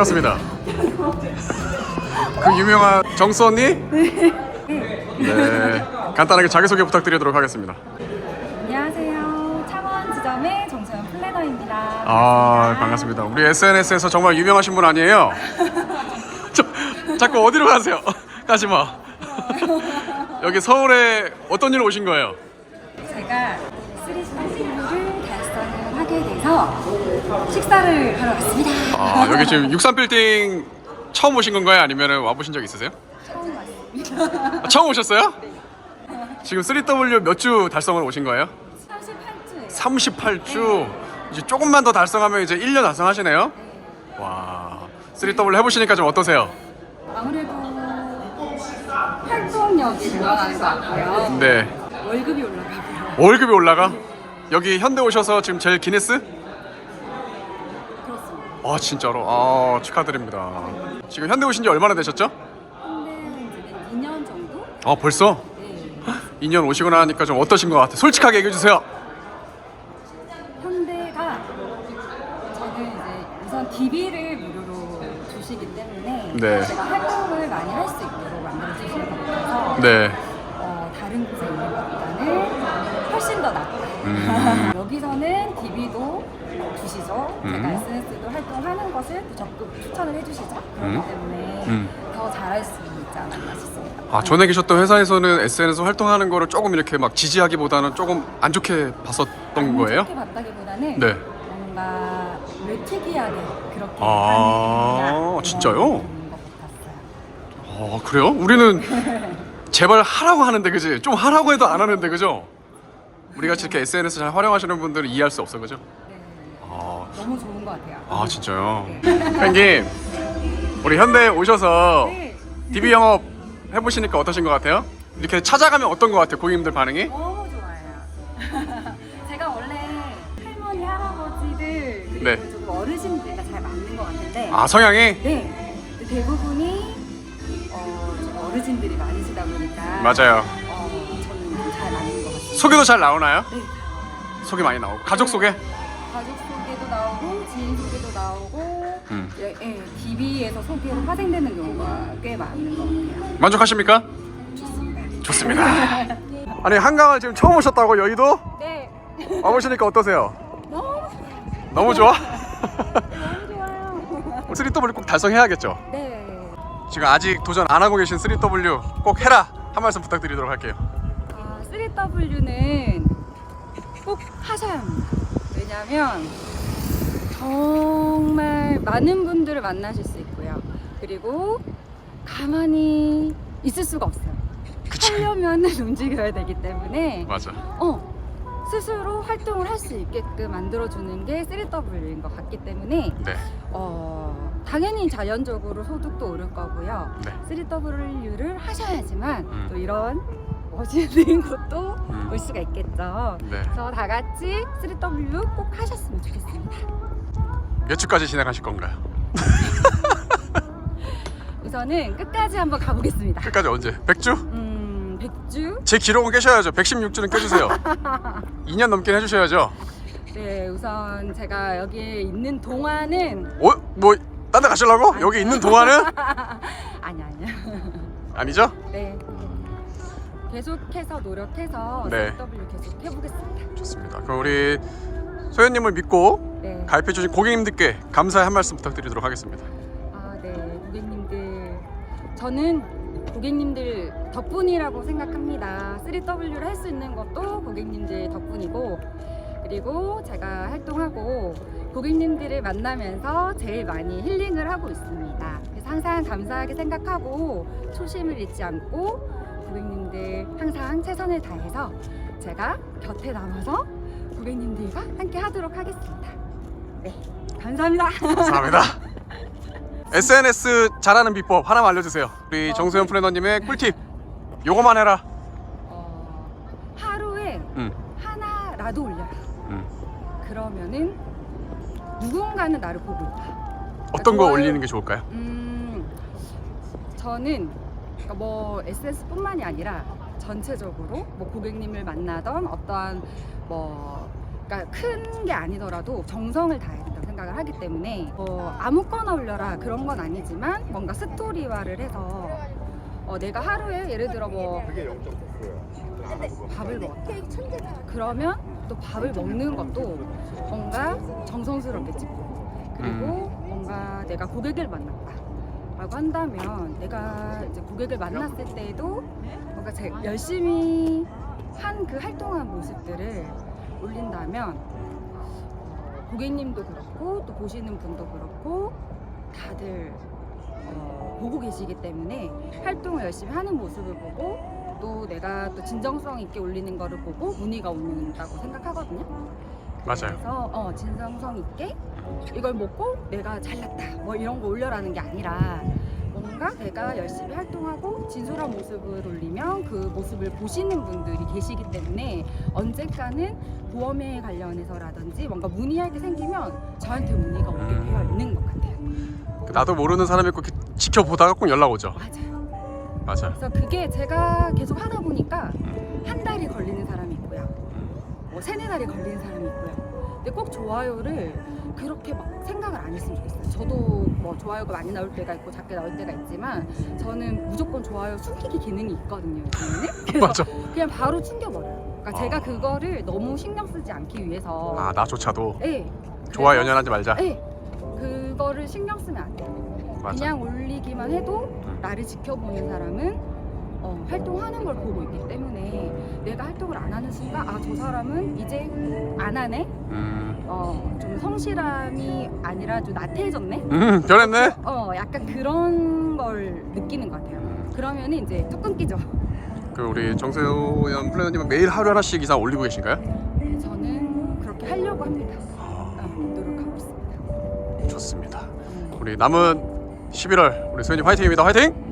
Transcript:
반갑습니다. 그 유명한 정수 언니? 네. 간단하게 자기소개 부탁드리도록 하겠습니다. 안녕하세요. 창원 지점의 정소연 플래너입니다. 아, 반갑습니다. 우리 SNS에서 정말 유명하신 분 아니에요? 저, 자꾸 어디로 가세요? 가지 마. 여기 서울에 어떤 일로 오신 거예요? 돼서 식사를 하러 왔습니다. 아, 여기 지금 63빌딩 처음 오신 건가요? 아니면 와보신 적 있으세요? 처음 왔습니다. 아, 처음 오셨어요? 지금 3W 몇 주 달성을 오신 거예요? 38주에 38주. 이제 조금만 더 달성하면 이제 1년 달성하시네요. 와. 3W 해보시니까 좀 어떠세요? 아무래도 활동력이 늘어나는 것 같고요. 네. 월급이 올라가고요. 월급이 올라가? 여기 현대 오셔서 지금 제일 기네스? 그렇습니다. 아 진짜로? 아 축하드립니다. 지금 현대 오신 지 얼마나 되셨죠? 현대는 이제 2년 정도? 아 벌써? 네. 2년 오시고 나니까 좀 어떠신 것 같아요? 솔직하게 얘기해 주세요. 현대가 저는 이제 우선 DB를 무료로 주시기 때문에 네. 제가 활동을 많이 할 수 있도록 만들어 주시는 것 같아서 네. 어, 다른 곳에 있는 것보다는 훨씬 더 낫다. 음. 여기서는 DB도 주시죠. 제가 음. SNS도 활동하는 것을 적극 추천을 해주시죠. 그렇기 음. 때문에 음. 더 잘할 수 있지 않았나 싶습니다. 아 전에 계셨던 회사에서는 SNS 활동하는 거를 조금 이렇게 막 지지하기보다는 조금 안 좋게 봤었던 거예요? 그렇게 봤다기보다는 네. 뭔가 왜 특이하게 그렇게 아, 하느냐 진짜요? 이런 것 같았어요. 아 그래요? 우리는 제발 하라고 하는데 그지? 좀 하라고 해도 안 하는데 그죠? 우리 같이 이렇게 SNS 잘 활용하시는 분들은 이해할 수 없어 그죠? 네. 아, 너무 좋은 것 같아요. 아 진짜요? 형님 우리 현대에 오셔서 네. DB 영업 해보시니까 어떠신 것 같아요? 이렇게 찾아가면 어떤 것 같아요? 고객님들 반응이? 너무 좋아요. 제가 원래 할머니 할아버지들 그리고 네. 좀 어르신들과 잘 맞는 것 같은데 아 성향이? 네 근데 대부분이 어, 좀 어르신들이 많으시다 보니까 맞아요 어, 저는 좀잘 맞는 것 같아요. 소개도 잘 나오나요? 네. 소개 많이 나오고 가족 소개? 가족 소개도 나오고 지인 소개도 나오고 음. 예, 예, DB에서 소개로 파생되는 경우가 꽤 많은 것 같아요. 만족하십니까? 좋습니다. 좋습니다 아니 한강을 지금 처음 오셨다고 여의도? 네. 와보시니까 어떠세요? 너무 너무 좋아? 너무 좋아요. 3W 꼭 달성해야겠죠? 네. 지금 아직 도전 안 하고 계신 3W 꼭 해라 한 말씀 부탁드리도록 할게요 아, 3W는 꼭 하셔야 합니다. 왜냐면 정말 많은 분들을 만나실 수 있고요. 그리고 가만히 있을 수가 없어요. 하려면 움직여야 되기 때문에 맞아 어, 스스로 활동을 할 수 있게끔 만들어주는 게 3W인 것 같기 때문에 네 어, 당연히 자연적으로 소득도 오를 거고요. 네. 3W를 하셔야지만 음. 또 이런 멋있는 것도 음. 올 수가 있겠죠. 네. 그래서 다 같이 3W 꼭 하셨으면 좋겠습니다. 몇 주까지 진행하실 건가요? 우선은 끝까지 한번 가보겠습니다. 끝까지 언제? 100주? 음, 100주? 제 기록은 깨셔야죠 116주는 깨주세요 2년 넘게 해주셔야죠 네, 우선 제가 여기에 있는 동안은 어? 뭐 딴 데 가시려고? 여기 있는 동안은? 아니 아니야. 아니죠? 네. 계속해서 노력해서 네. 3W 계속 해보겠습니다. 좋습니다 그럼 우리 소연님을 믿고 네. 가입해 주신 고객님들께 감사의 한 말씀 부탁드리도록 하겠습니다 아, 네, 고객님들. 저는 고객님들 덕분이라고 생각합니다. 3W를 할 수 있는 것도 고객님들 덕분이고, 그리고 제가 활동하고 고객님들을 만나면서 제일 많이 힐링을 하고 있습니다. 그래서 항상 감사하게 생각하고 초심을 잃지 않고 고객님들 항상 최선을 다해서 제가 곁에 남아서 고객님들과 함께 하도록 하겠습니다. 네, 감사합니다. 감사합니다 SNS 잘하는 비법 하나만 알려주세요 우리 정소연 플래너님의 꿀팁 요거만 해라 어, 하루에 음, 하나라도 올려라. 음. 그러면은 누군가는 나를 보고 있다. 어떤 거 좋아요. 올리는 게 좋을까요? 음, 저는 그러니까 뭐 SS뿐만이 아니라 전체적으로 뭐 고객님을 만나던 어떠한 뭐 그러니까 큰 게 아니더라도 정성을 다해야 된다고 생각을 하기 때문에 뭐 아무거나 올려라 그런 건 아니지만 뭔가 스토리화를 해서 어, 내가 하루에 예를 들어 뭐 밥을 먹었다. 그러면 또 밥을 먹는 것도 뭔가 정성스럽게 찍고. 그리고 뭔가 내가 고객을 만났다. 라고 한다면 내가 이제 고객을 만났을 때에도 뭔가 제 열심히 한 그 활동한 모습들을 올린다면 고객님도 그렇고 또 보시는 분도 그렇고 다들 어, 보고 계시기 때문에 활동을 열심히 하는 모습을 보고 또 내가 또 진정성 있게 올리는 거를 보고 문의가 온다고 생각하거든요. 맞아요. 그래서 어, 진정성 있게 이걸 먹고 내가 잘났다 뭐 이런 거 올려라는 게 아니라 뭔가 내가 열심히 활동하고 진솔한 모습을 올리면 그 모습을 보시는 분들이 계시기 때문에 언젠가는 보험에 관련해서라든지 뭔가 문의할 게 생기면 저한테 문의가 오게 음. 되어 있는 것 같아요. 나도 모르는 사람이 있고 이렇게 지켜보다가 꼭 연락 오죠. 맞아요. 맞아요. 그래서 그게 제가 계속 하다 보니까 한 달이 걸리는. 뭐 세네 달이 걸리는 사람이 있고요. 근데 꼭 좋아요를 그렇게 막 생각을 안 했으면 좋겠어요. 저도 뭐 좋아요가 많이 나올 때가 있고 작게 나올 때가 있지만 저는 무조건 좋아요 숨기기 기능이 있거든요. 요즘에는. 그래서 맞아. 그냥 바로 숨겨버려요. 그러니까 아. 제가 그거를 너무 신경 쓰지 않기 위해서 아 나조차도 네. 좋아 그래서- 연연하지 말자. 네. 그거를 신경 쓰면 안 돼요. 맞아. 그냥 올리기만 해도 음. 나를 지켜보는 사람은 어, 활동하는 걸 보고 있기 때문에 내가 활동을 안 하는 순간 아 저 사람은 이제 안 하네 음, 어, 좀 성실함이 아니라 좀 나태해졌네 음 변했네. 어 약간 그런 걸 느끼는 것 같아요 그러면 이제 툭 끊기죠 그 우리 정세호연 플래너님은 매일 하루 하나씩 이상 올리고 계신가요? 저는 그렇게 하려고 합니다 아, 어, 노력하고 있습니다 좋습니다. 음. 우리 남은 11월 우리 소연님 화이팅입니다. 화이팅! 화이팅